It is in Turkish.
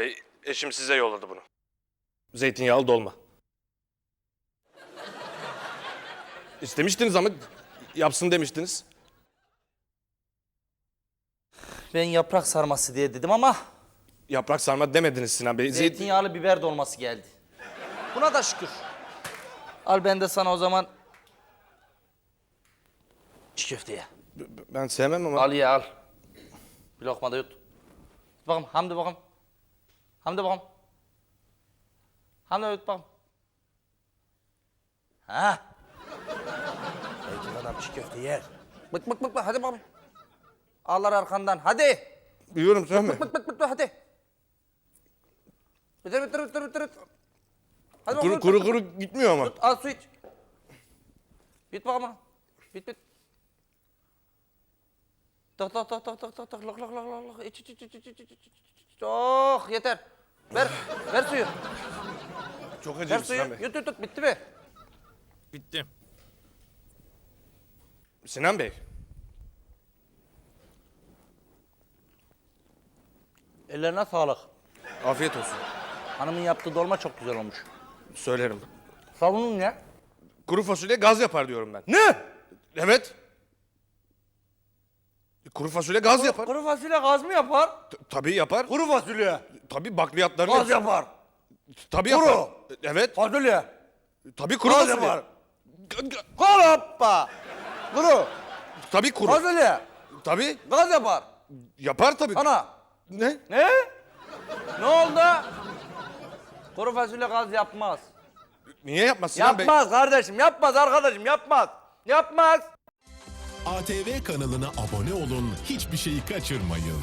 Bey. Eşim size yolladı bunu. Zeytinyağlı dolma. İstemiştiniz ama yapsın demiştiniz. Ben yaprak sarması diye dedim ama Yaprak sarma demediniz Sinan Bey. Zeytin... zeytinyağlı biber dolması geldi. Buna da şükür. Al ben de sana o zaman çiğ köfteye. Ben sevmem ama. Al ye al. Bir lokma da yut. Bakalım Hamdi bakalım. Hamdi bakalım. Hamdi yut bakalım. Ha? Belki adam çiğ köfte yer. Bık bık bık bık hadi bakalım. Ağlar arkandan hadi. Biliyorum söyleme. Bık bık bık bık hadi. Bitir bitir bitir bitir. Hadi Kuru bakalım. kuru kuru gitmiyor ama. Al su iç. Bit bakalım. Bit bit. Tak tak tak tak tak tak tak lak lak lak lak iç iç iç iç iç iç iç iç Oh yeter. Ver ver suyu. Çok Ver acıyım suyu. Sinan Bey. Yut yut yut bitti mi? Bitti. Sinan Bey. Ellerine sağlık. Afiyet olsun. Hanımın yaptığı dolma çok güzel olmuş. Söylerim. Savunun ne? Kuru fasulye gaz yapar diyorum ben. Ne? Evet. Kuru fasulye gaz yapar. Kuru fasulye gaz mı yapar? T- Tabii yapar. Kuru fasulye. Tabii bakliyatlarını Gaz yapar. Tabii Kuru. yapar. Evet. Fasulye. Tabii kuru Gaz fasulye. yapar. G- Kalappa. Kuru. Tabii kuru. Fasulye. Tabii Gaz yapar. yapar tabii. Ana. Ne? Ne? Ne oldu? Kuru fasulye gaz yapmaz. Niye yapmaz Sinan Bey? Yapmaz kardeşim, yapmaz arkadaşım, yapmaz. Yapmaz. ATV kanalına abone olun, hiçbir şeyi kaçırmayın.